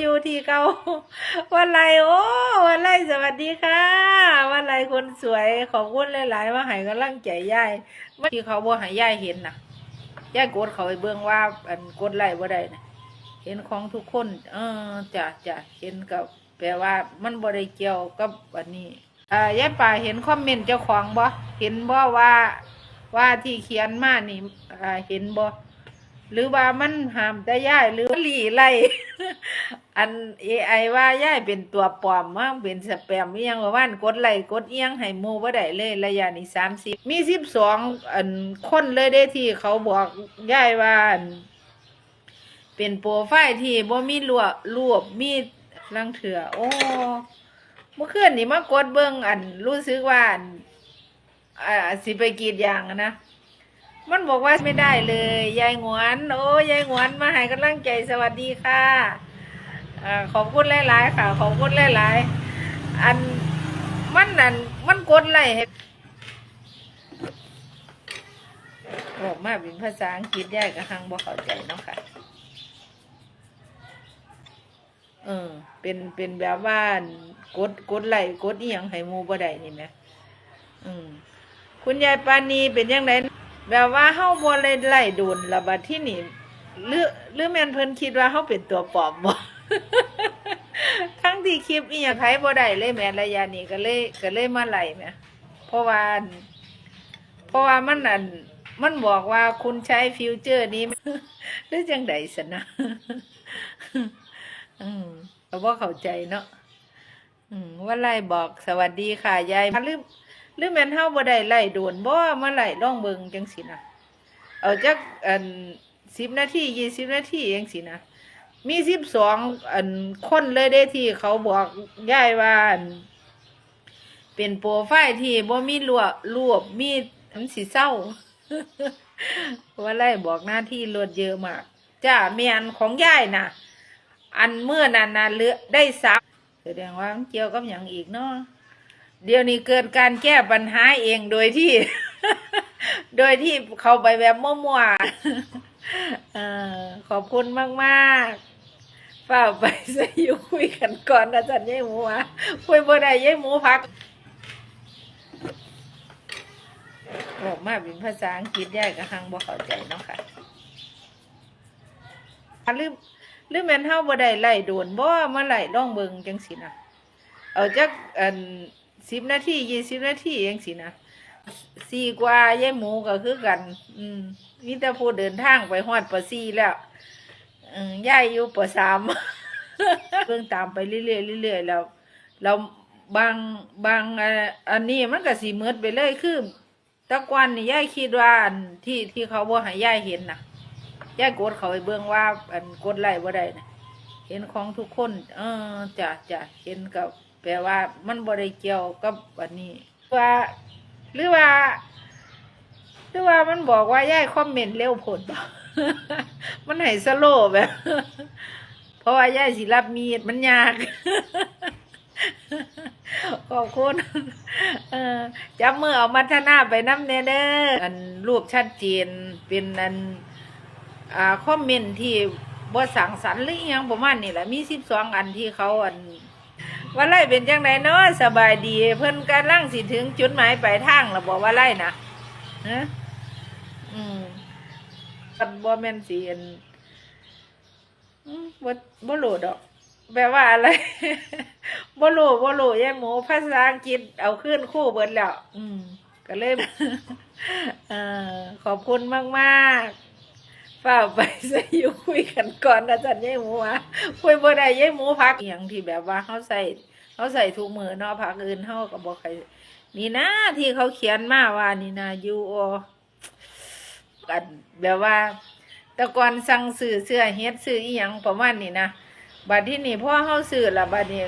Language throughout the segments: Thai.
อยู่ที่เก่าวันไรโอ้วันไรสวัสดีค่ะ วันไรคนสวยขอบคุณหลายๆว่าให้กำลังใจยายเมื่อที่เขาบ่ให้ยายเห็นนะยายกดเขาไปเบิ่งว่าอันกดไลค์บ่ได้น่ะเห็นของทุกคน เออจ้ะจ้ะเห็นกับแปลว่ามันบ่ได้เกี่ยวกับอันนี้อ่ายายป่าเห็นคอมเมนต์เจ้าของบ่เห็นบ่ว่าว่าที่เขียนมานี่อ่าเห็นบ่ หรือว่ามันห้ามแต่ย่ายหรือว่าหลีไล่อันเอไอว่าย่ายเป็นตัวปลอมมั้งเป็นสแปมเอิหยังว่าว่านกดไล่กดเอียงให้หมู่บ่ได้เลยระยะนี้สามสิบมีสิบสองอันคนเลยได้ที่เขาบอกย่ายว่าอันเป็นโปรไฟล์ที่บ่มีรวบรูปมีลังเถื่อโอ้เมื่อคืนนี่มากดเบิ่งอันรู้สึกว่าอันอ่าสิไปกรีดยางนะ มันบอกว่าไม่ได้เลย ยายหงวน โอ้ยายหงวนมาให้กำลังใจสวัสดีค่ะอขอบคุณหลายๆค่ะ ขอบคุณหลายๆอันมันนั่นมันกดไล่ให้บอกมาเป็นภาษาอังกฤษยายกับหังบ่เข้าใจเนาะค่ะเออเป็นเป็นแบบว่ากดกดไหลกดอีหยังให้หมูบ่ได้นี่แหมอืมคุณยายปานีเป็นยังไง แบบว่าเฮาบ่ได้ไล่โดนระบาดที่นี่หรือหรือแม่นเพิ่นคิดว่าเฮาเป็นตัวปลอมบ่ทั้งที่คลิปอีหยังไผบ่ได้เลยแม่ระยะนี้ก็เลยก็เลยมาไล่แหม่เพราะว่า เพราะว่ามันอันมันบอกว่าคุณใช้ฟิวเจอร์นี้หรือจังไดสนะอืมก็บ่าเข้าใจเนาะอืมว่าไล่บอกสวัสดีค่ะยายหรือ หรือแม่นเฮาบ่ได้ไล่โดนบ่มาไล่ลองเบิงจังซี่นะเอาจักอัน10นาที20นาทีจังซี่นะมี12อันคนเลยเด้ที่เขาบอกยายว่าเป็นโปรไฟล์ที่บ่มีรูปรูปมีมันสิเศร้าว่าไล่บอกหน้าที่ลดเยอะมากจ้าแม่นของยายน่ะอันเมื่อนั้นนะเลือได้ซับแสดงว่ามันเกี่ยวกับหยังอีกเนาะ เดี๋ยวนี้เกิดการแก้ปัญหาเองโดยที่ โดยที่เขาไปแบบมั่วๆขอบคุณมากๆฝ้าไปสยุคุยกันก่อนนะจันยายหมูวะคุยบ่ได้ยายหมูพักบอกมาเป็นภาษาอังกฤษยายกับหังบ่เข้าใจเนาะค่ะอะหรือหรือแม่นเฮาบ่ได้ไล่โดนบ่มาไล่ลองเบิงจังซี่นะเอาจักอัน สิบนาทียี่สิบนาทีเองสินะสี่กว่ายายหมูก็คือกัน อืมมีแต่ผู้เดินทางไปฮอดปสี่แล้วอืมยายอยู่ปสามเพิ่งตามไปเรื่อยๆเรื่อยๆแล้วเราบางบางอันนี้มันก็สีมืดไปเลยคือตะกวันนี่ยายคิดว่านที่ที่เขาบ่ให้ยายเห็นนะยายกดเขาไปเบิ่งว่า อันกดไลค์บ่ได้นะเห็นของทุกคน เออจะจะเห็นกับ แปลว่ามันบริเกี่ยวกับอันนี้ว่า หรือว่า หรือว่ามันบอกว่าย่ายคอมเมนต์เร็วผลบ่มันให้สโลว์แบบ เพราะว่าย่ายสิรับมีดมันยากขอบคุณเออจับมือเอามัทนาไปน้ำเนเด้ออันรูปชัดเจนเป็นอัน อ่าคอมเมนต์ที่บ่สั่งสรรค์หรือยังประมาณนี้แหละมีสิบสองอันที่เขาอัน ว่าไล่เป็นจังไดเนาะสบายดี เพิ่นกำลังสิถึงจุดหมายปลายทางแล้วบอกว่าไล่นะฮะอืมกันบ่แม่นสิอันบ่บ่รู้ดอกแปลว่าอะไรบ่รู้บ่รู้ยายหมูภาษาอังกฤษเอาขึ้นคู่เบิดแล้ว อืม ก็เลยเอ่อขอบคุณมากๆเฝ้าไปสยุคุยกันก่อนนะจันยายหมูวะคุยบ่ได้ยายหมูพักอย่างที่แบบว่าเขาใส่ เขาใส่ทุกมือเนาะพักอื่นเขาก็บอกใครนี่นะที่เขาเขียนมาว่านี่นะยูโอกันแบบว่าต่ก่อนสั่งซื้อเสื้อเฮ็ดซื้ออีหยังประมาณนี้นะบัดที่นี่พ่อเฮาซื้อละบัดนี้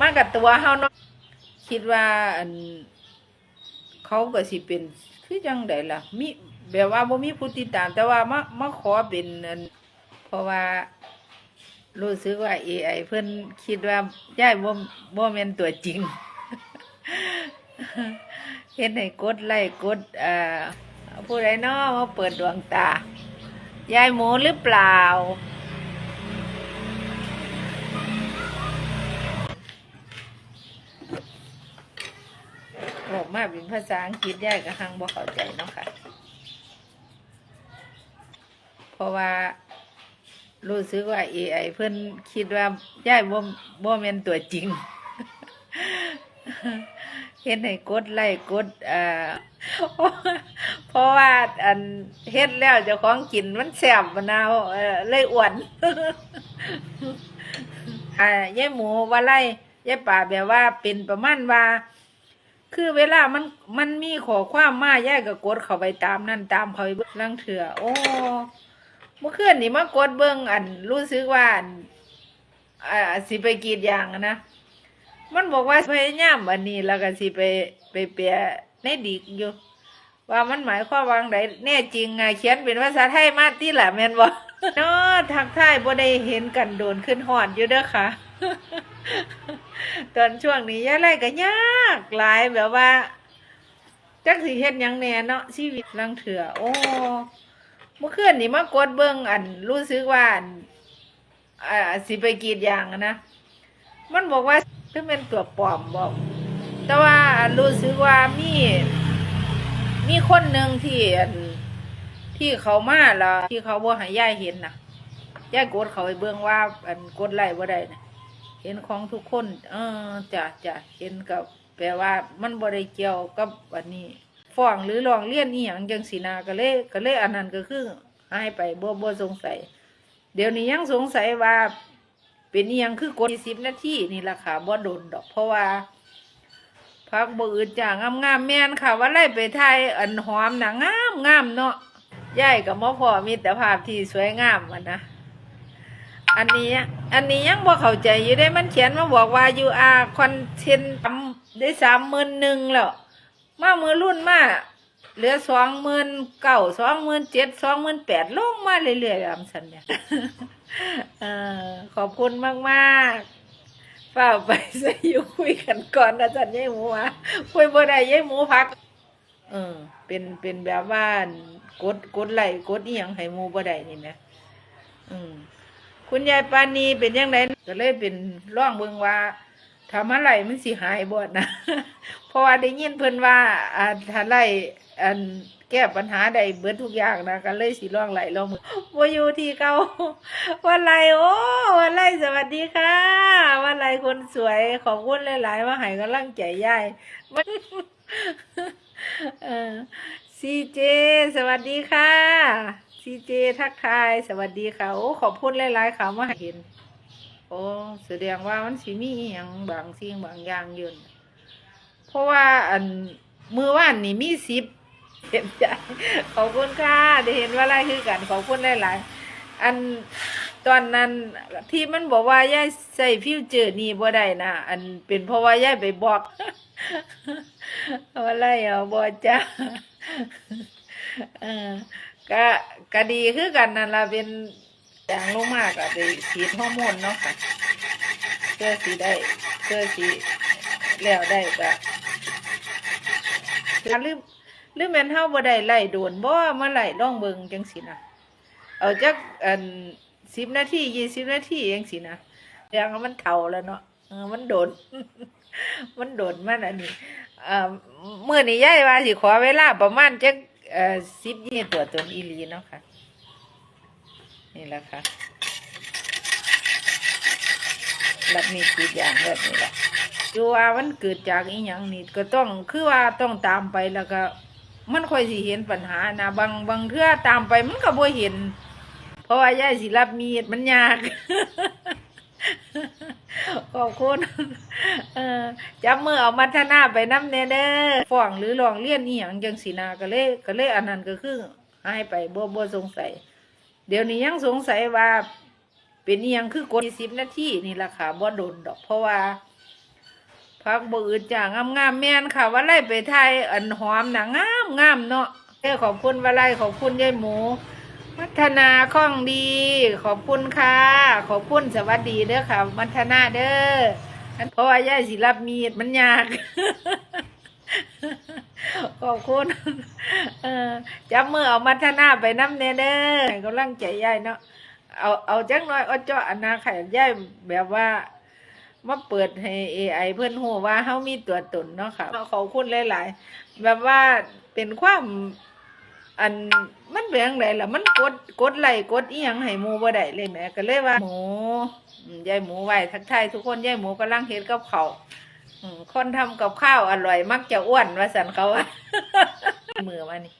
มากับตัวเฮาเนาะคิดว่าอันเขาก็สิเป็นคือจังไดล่ะ มีแบบว่าบ่มีผู้ติดตาม แต่ว่ามามาขอเป็นอันเพราะว่า รู้สึกว่าเอไอเพื่อนคิดว่าย่ายบ่บ่เม่นตัวจริงเห็นไห้กดไล่กดอ่ผู้ใดน้อมาเปิดดวงตายายหมูหรือเปล่า ออกมาเป็นภาษาอังกฤษยายก็หังบ่เข้าใจเนาะค่ะ เพราะว่า รู้สึกว่า AI เพิ่อนคิดว่ายายบ่บ่แม่นตัวจริงเฮ็ดให้กดไลค์กดอ่าเพราะว่าอันเฮ็ดแล้วเจ้าของกินมันแซ่บมะนาวเลยอ้วนอ่ายายหมูว่าไล่ยายป่าแบบว่าเป็นประมาณว่า คือเวลามันมันมีขอความมายายก็กดเข้าไปตามนั่นตามเขาไปลังเถื่อโอ้ มื่อคืนนี่มากดเบิ่งอันรู้สึกว่าอันอ่าสิไปกรีดยางนะมันบอกว่าพยายามอันนี้แล้วก็สิไปไปแปลในดิกอยู่ ว่ามันหมายความว่าไดแน่จริงไงเขียนเป็นภาษาไทยมาที่ละแมนบ่เนาะทักทายบ่ได้เห็นกันโดนขึ้นหอดอยู่เด้อค่ะ ตอนช่วงนี้ยายไล่ก็ยากหลายแบบว่าจักสิเฮ็ดยังแน่เนาะชีวิตลังเถื่อโอ้ มื่อคืนนี่มากดเบิ่งอันรู้สึกว่าอ่าสิไปกรีดยางนะมันบอกว่าคือเป็นตัวปลอมบอก แต่ว่ารู้สึกว่ามี มีคนหนึ่งที่อันที่เขามาแล้วที่เขาบ่ให้ย่ายเห็นนะย่ายกดเขาไปเบิ่งว่า อันกดไลค์บ่ได้นะเห็นของทุกคน เออจ้ะจ้ะเห็นกับแปลว่ามันบ่ได้เกี่ยวกับอันนี้ ฟ้องหรือร้องเรียนอีหยังจังสีนาก็เลยก็เลยอันนั้นก็คือหายไปบ่บ่สงสัย เดี๋ยวนี้ยังสงสัยว่า เป็นยังคือกดสิบนาทีนี่ล่ะค่ะบ่โดนดอก เพราะว่าพักบ่อื่นจ้างงามแม่นค่ะ ว่าไล่ไปไทยอันหอมน่ะงามงามเนาะยายกับบ่พอมีแต่ภาพที่สวยงามมันนะอันนี้อันนี้ยังบ่เข้าใจอยู่ได้มันเขียนมาบอกว่า you are content ทำได้สามหมื่นหนึ่งแล้ว มามือรุ่นมาเหลือสองหมื่นเก้าสองหมื่นเจ็ดสองหมื่นแปดลงมาเรื่อยๆแบบสันเนี่ยอขอบคุณมากๆฝ้าไปสอยู่คุยกันก่อนนะจันยายหมูวะคุยบ่ได้ยายหมูพัก เออ เป็นเป็นแบบว่ากดกดไหลกดอียงให้หมูบ่ได้นี่นะอืมคุณยายปานีเป็นยังไงก็เลยเป็นร่องเบิ่งว่า ทำอะไรมันสิหายบ่นะเพราะว่าได้ยินเพิ่นว่าอ่าถ้าไล่อันแก้ปัญหาได้เบิดทุกอย่างนะก็เลยสิร่องไหลร่องมือบ่อยู่ที่เก่าวันไรโอ้วันไรสวัสดีค่ะวันไรคนสวยขอบคุณหลายๆมาให้กำลังใจยายมันเออซีเจ สวัสดีค่ะซีเจ ทักทาย สวัสดีค่ะ โอ้ ขอบคุณหลายๆค่ะมาให้เห็น อ้แสดงว่ามันสิมีอย่างบางสิ่งบางอย่างอยืนเพราะว่าอันมือว่านนี่มีสิบเห็นใจขอบคุณค่ะได้เห็นว่าอะไรคือกันขอบคุณหลายๆอันตอนนั้นที่มันบอกว่ายายใส่ฟิวเจอร์นี่บ่ได้นะอันเป็นเพราะว่ายายไปบอกว่าอะไรอะบ่จ้าเออก็ก็ดีคือกันนั่นละเป็น จางลงมากอะไปฉีดฮอร์โมนเนาะค่ะเพื่อสิได้เพื่อสิแล้วได้ก็หรือหรือแมนเฮาบ่ได้ไล่โดนบ่มาไล่ลองเบิงจังซี่นะเอาจักอัน10นาที20นาทีจังซี่นะอย่างมันเฒ่าแล้วเนาะมันโดน มันโดนมันอันนี้เอ่อมื้อนี้ยายว่าสิขอเวลาประมาณจักเอ่อ10ยี่ตัวตนอีลีเนาะค่ะ นี่แหละค่ะแบบมีกรีดอย่างแบบนี้แหละดูว่ามันเกิดจากอีหยังนี่ก็ต้องคือว่าต้องตามไปแล้วก็ มันค่อยสิเห็นปัญหานะบางบางเทื่อตามไปมันก็บ่เห็น เพราะว่ายายสิรับมีดมันยากขอบคุณเออจับมือเอามัทนาไปน้ำเนเด้อฟ้องหรือลองเลียนอีหยังจังสีนาก็เลยก็เลยอันนั้นก็คือใหายไปบ่บ่สงสัย เดี๋ยวนี้ยังสงสัยว่า เป็นยังคือกดสิบนาทีนี่ละค่ะบ่โดนดอก เพราะว่าพักบ่อื่นจ้างามงามๆแม่นค่ะว่าไล่ไปไทยอันหอมน่ะงามงามเนาะแค่ขอบคุณว่าไล่ขอบคุณยายหมู มัฒนาคล่องดี ขอบคุณค่ะ ขอบคุณสวัสดีเด้อค่ะ มัฒนาเด้อเพราะว่ายายสิรับมีดมันยาก ขอบคุณเออจับมือเอามัฒนาไปน้ำเนเด้อให้กำลังใจย่ายเนาะเอาเอาจักหน่อยเอาเจาะอนนาไข่ย่ายแบบว่ามาเปิดให้ AI เพิ่นฮู้ว่าเฮามีตัวตนเนาะค่ะขอบคุณหลายๆแบบว่าเป็นความอันมันเป็นจังไดล่ะ มันกดกดไลค์กดอีหยังให้หมู่บ่ได้เลยแหมก็เลยว่าหมูอืมยายหมูไว้ทักทายทุกคนยายหมูกำลังเฮ็ดกับข้าวอืม คนทำกับข้าวอร่อย มักจะอ้วนว่าสั่นเขาว่า มือมานี่